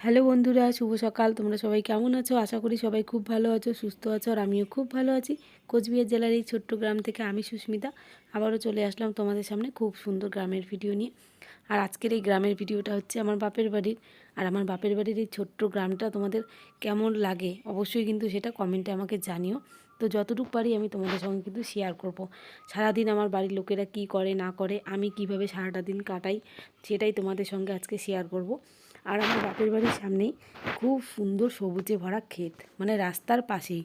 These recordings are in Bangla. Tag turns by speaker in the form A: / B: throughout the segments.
A: হ্যালো বন্ধুরা, শুভ সকাল। তোমরা সবাই কেমন আছো? আশা করি সবাই খুব ভালো আছো, সুস্থ আছো, আর আমিও খুব ভালো আছি। কোচবিহার জেলার এই ছোট্ট গ্রাম থেকে আমি সুস্মিতা। আবারও চলে আসলাম তোমাদের সামনে খুব সুন্দর গ্রামের ভিডিও নিয়ে। আর আজকের এই গ্রামের ভিডিওটা হচ্ছে আমার বাপের বাড়ির। আর আমার বাপের বাড়ির এই ছোট্ট গ্রামটা তোমাদের কেমন লাগে অবশ্যই কিন্তু সেটা কমেন্টে আমাকে জানিও। তো যতটুকু পারি আমি তোমাদের সঙ্গে কিন্তু শেয়ার করব। সারাদিন আমার বাড়ির লোকেরা কি করে, না করে, আমি কীভাবে সারাটা দিন কাটাই, সেটাই তোমাদের সঙ্গে আজকে শেয়ার করব। আর আমার বাপের বাড়ির সামনেই খুব সুন্দর সবুজে ভরা ক্ষেত মানে রাস্তার পাশেই।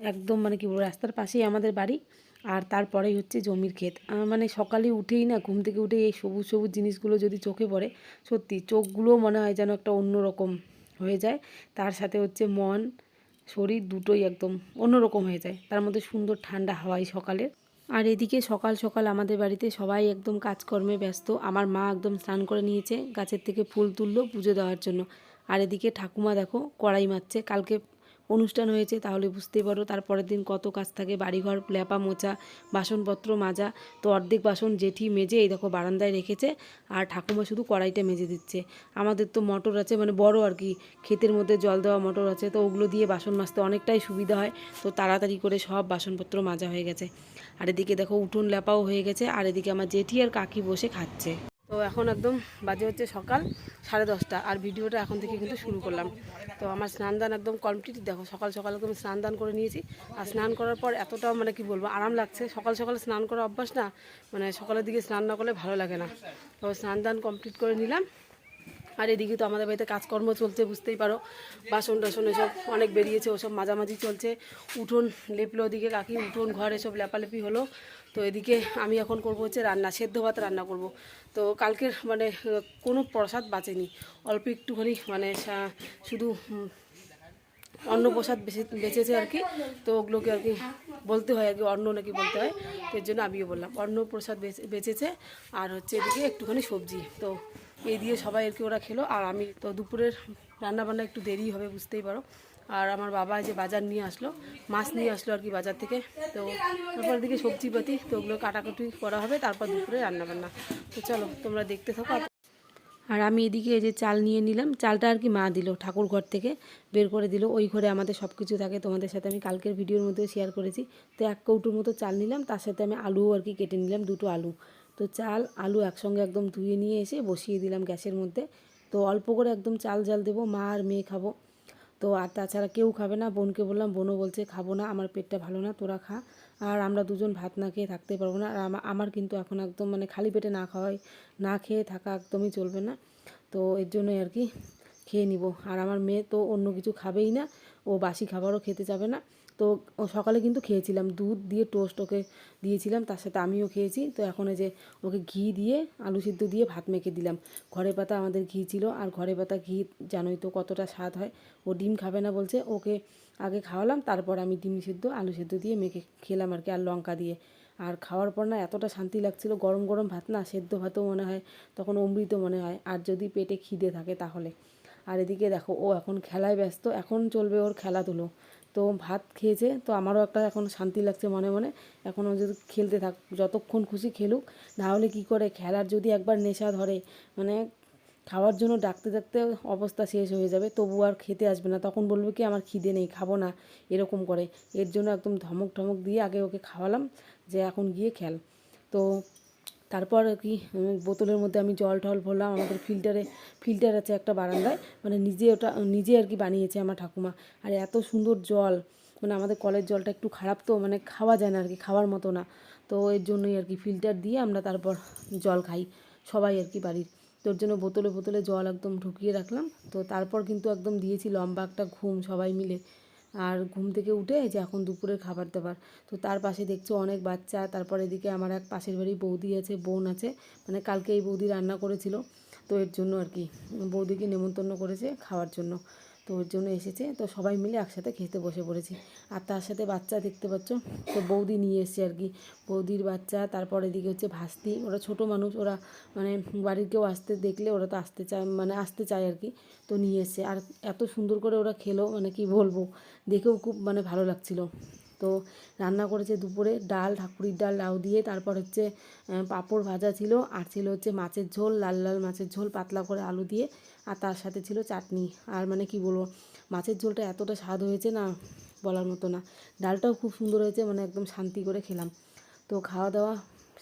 A: একদম মানে কি বলব, রাস্তার পাশেই আমাদের বাড়ি। আর তারপরেই হচ্ছে জমির ক্ষেত। মানে সকালে উঠেই না, ঘুম থেকে উঠে এই সবুজ সবুজ জিনিসগুলো যদি চোখে পড়ে, সত্যি চোখগুলো মনে হয় যেন একটা অন্যরকম হয়ে যায়। তার সাথে হচ্ছে মন, শরীর দুটোই একদম অন্যরকম হয়ে যায়। তার মধ্যে সুন্দর ঠান্ডা হাওয়াই সকালে আর এদিকে সকাল সকাল আমাদের বাড়িতে সবাই একদম কাজকর্মে ব্যস্ত। আমার মা একদম স্নান করে নিয়েছে, গাছের থেকে ফুল তুললো পুজো দেওয়ার জন্য। আর এদিকে ঠাকুমা দেখো কড়াই মারছে, কালকে অনুষ্ঠান হয়েছে, তাহলে বুঝতেই পারো। তারপরের দিন কত কাজ থাকে, বাড়িঘর, ল্যাপা মোচা বাসনপত্র মাজা। তো অর্ধেক বাসন জেঠি মেজে এই দেখো বারান্দায় রেখেছে আর ঠাকুমা শুধু কড়াইটা মেজে দিচ্ছে। আমাদের তো মটর আছে মানে বড় আর কি, ক্ষেতের মধ্যে জল দেওয়া মোটর আছে, তো ওগুলো দিয়ে বাসন মাজতে অনেকটাই সুবিধা হয়। তো তাড়াতাড়ি করে সব বাসনপত্র মাজা হয়ে গেছে। আর এদিকে দেখো উঠোন ল্যাপাও হয়ে গেছে, আর এদিকে আমার জেঠি আর কাকি বসে খাচ্ছে। তো এখন একদম বাজে হচ্ছে সকাল সাড়ে দশটা, আর ভিডিওটা এখন থেকে কিন্তু শুরু করলাম। তো আমার স্নান দান একদম কমপ্লিট দেখো, সকাল সকাল একদম স্নান দান করে নিয়েছি। আর স্নান করার পর এতটাও মানে কি বলব, আরাম লাগছে। সকাল সকাল স্নান করা অভ্যাস না মানে সকালের দিকে স্নান না করলে ভালো লাগে না। তো স্নান দান কমপ্লিট করে নিলাম। আর এদিকে তো আমাদের বাড়িতে কাজকর্ম চলছে, বুঝতেই পারো। বাসন টাসন এসব অনেক বেরিয়েছে, ওসব মাঝামাঝি চলছে। উঠোন লেপলো ওদিকে কাকি, উঠোন, ঘর এসব লেপালেপি হলো। তো এদিকে আমি এখন করব হচ্ছে রান্না, সেদ্ধ ভাত রান্না করব। তো কালকের মানে কোনো প্রসাদ বাঁচেনি। অল্প একটুখানি মানে শুধু অন্ন প্রসাদ বেঁচে বেঁচেছে আর কি। তো ওগুলোকে আর কি বলতে হয়, আর কি অন্ন নাকি বলতে হয়। তো এর জন্য আমিও বললাম, অন্নপ্রসাদ বেঁচে- বেঁচেছে। আর হচ্ছে এদিকে একটুখানি সবজি। তো এই দিয়ে সবাই আর কি ওরা খেলো। আর আমি তো দুপুরের রান্না বান্না একটু দেরি হবে, বুঝতেই পারো। আর আমার বাবা যে বাজার নিয়ে আসলো, মাছ নিয়ে আসলো আর কি বাজার থেকে। তো তারপর দিকে সবজিপাতি, তো ওগুলো কাটাকুটি করা হবে, তারপর দুপুরে রান্না বান্না তো চলো, তোমরা দেখতে থাকো। আর আমি এদিকে যে চাল নিয়ে নিলাম। চালটা আর কি মা দিল, ঠাকুর ঘর থেকে বের করে দিল। ওই ঘরে আমাদের সব কিছু থাকে, তোমাদের সাথে আমি কালকের ভিডিওর মধ্যে শেয়ার করেছি। তো এক কৌটোর মতো চাল নিলাম, তার সাথে আমি আলুও আর কি কেটে নিলাম, দুটো আলু। তো চাল, আলু একসঙ্গে একদম ধুয়ে নিয়ে এসে বসিয়ে দিলাম গ্যাসের মধ্যে। তো অল্প করে একদম চাল জাল দেবো, মা আর মেয়ে খাব। তো আর তাছাড়া কেউ খাবে না, বোনকে বললাম, বোনও বলছে, খাব না, আমার পেটটা ভালো না, তোরা খা। আর আমরা দুজন ভাত না খেয়ে থাকতে পারব না। আর আমার কিন্তু এখন একদম মানে খালি পেটে না খাওয়াই, না খেয়ে থাকা একদমই চলবে না। তো এর জন্যই আর কি খেয়ে নিব। আর আমার মেয়ে তো অন্য কিছু খাবেই না, ও বাসি খাবারও খেতে যাবে না। তো সকালে কিন্তু খেয়েছিলাম। দুধ দিয়ে টোস্ট ওকে দিয়েছিলাম, তার সাথে আমিও খেয়েছি। তো এখন যে ওকে ঘি দিয়ে আলু সিদ্ধ দিয়ে ভাত মেখে দিলাম। ঘরে পাতা আমাদের ঘি ছিল, আর ঘরে পাতা ঘি জানোই তো কতটা স্বাদ হয়। ও ডিম খাবে না বলছে, ওকে আগে খাওয়ালাম, তারপর আমি ডিম সিদ্ধ, আলু সিদ্ধ দিয়ে মেখে খেলাম আর কি, আর লঙ্কা দিয়ে। আর খাওয়ার পর না এতটা শান্তি লাগছিল, গরম গরম ভাত না, সেদ্ধ ভাতও মনে হয়, তখন অমৃত মনে হয়, আর যদি পেটে খিদে থাকে তাহলে। আর এদিকে দেখো, ও এখন খেলায় ব্যস্ত, এখন চলবে ওর খেলাধুলো। তো ভাত খেয়েছে, তো আমারও একটা এখন শান্তি লাগছে মনে মনে। এখন ও যদি খেলতে থাক, যতক্ষণ খুশি খেলুক না হলে কী করে? খেলার যদি একবার নেশা ধরে মানে খাওয়ার জন্য ডাকতে ডাকতে অবস্থা শেষ হয়ে যাবে, তবু আর খেতে আসবে না। তখন বলবে কি, আমার খিদে নেই, খাব না। এরকম করে। এর জন্য একদম ধমক টমক দিয়ে আগে ওকে খাওয়ালাম, যে এখন গিয়ে খেল। তো তারপর কি বোতলের মধ্যে আমি জল টল ভরলাম, আমাদের ফিল্টারে, ফিল্টার আছে একটা বারান্দায় মানে নিজে ওটা, নিজে আর কি বানিয়েছে আমার ঠাকুমা। আর এত সুন্দর জল মানে আমাদের কলের জলটা একটু খারাপ তো মানে খাওয়া যায় না আর কি, খাওয়ার মতো না। তো এর জন্যই আর কি ফিল্টার দিয়ে আমরা তারপর জল খাই, সবাই আর কি বাড়ির। তোর জন্য বোতলে বোতলে জল একদম ঢুকিয়ে রাখলাম। তো তারপর কিন্তু একদম দিয়েছি লম্বা একটা ঘুম সবাই মিলে। আর ঘুম থেকে উঠে যে এখন দুপুরের খাবার দাবার তো তার পাশে দেখছ অনেক বাচ্চা, তারপর এদিকে আমার এক পাশের বাড়ি বৌদি আছে, বোন আছে মানে কালকে এই বৌদি রান্না করেছিল। তো এর জন্য আর কি, বৌদিকে নেমন্তন্ন করেছে খাওয়ার জন্য। তো ওর জন্য এসেছে। তো সবাই মিলে একসাথে খেতে বসে পড়েছি। আর তার সাথে বাচ্চা দেখতে পাচ্ছ, তো বৌদি নিয়ে এসছে আর কি। বৌদির বাচ্চা, তারপর এদিকে হচ্ছে ভাস্তি। ওরা ছোট মানুষ, ওরা মানে বাড়ির কেউ আসতে দেখলে ওরা তো আসতে চায় মানে আসতে চায় আর কি। তো নিয়ে এসছে। আর এত সুন্দর করে ওরা খেলো মানে কি বলব, দেখেও খুব মানে ভালো লাগছিল। তো রান্না করেছে দুপুরে ডাল, ঠাকুরির ডাল, লাউ দিয়ে। তারপর হচ্ছে পাঁপড় ভাজা ছিল। আর ছিল হচ্ছে মাছের ঝোল, লাল লাল মাছের ঝোল, পাতলা করে আলু দিয়ে। আর তার সাথে ছিল চাটনি। আর মানে কি বলব, মাছের ঝোলটা এতটা স্বাদ হয়েছে না, বলার মতো না। ডালটাও খুব সুন্দর হয়েছে মানে একদম শান্তি করে খেলাম। তো খাওয়া দাওয়া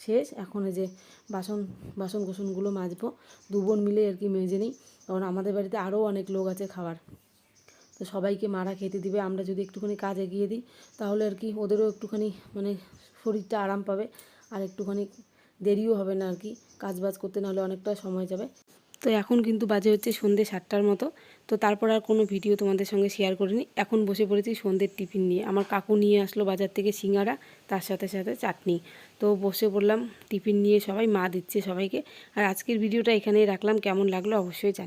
A: শেষ। এখন এই যে বাসন বাসন কোসনগুলো মাজবো। দু বোন মিলে আর কি মেজে নিই। কারণ আমাদের বাড়িতে আরও অনেক লোক আছে খাবার তো সবাইকে মারা খেতে দিবে। আমরা যদি একটুখানি কাজ এগিয়ে দিই, তাহলে আর কি ওদেরও একটুখানি মানে শরীরটা আরাম পাবে আর একটুখানি দেরিও হবে না আর কি। কাজ বাজ করতে নাহলে অনেকটা সময় যাবে। তো এখন কিন্তু বাজে হচ্ছে সন্ধ্যে সাতটার মতো। তো তারপর আর কোনো ভিডিও তোমাদের সঙ্গে শেয়ার করিনি। এখন বসে পড়েছি সন্ধ্যের টিফিন নিয়ে। আমার কাকু নিয়ে আসলো বাজার থেকে সিঙ্গারা, তার সাথে সাথে চাটনি। তো বসে পড়লাম টিফিন নিয়ে সবাই, মা দিচ্ছে সবাইকে। আর আজকের ভিডিওটা এখানেই রাখলাম। কেমন লাগল অবশ্যই জানি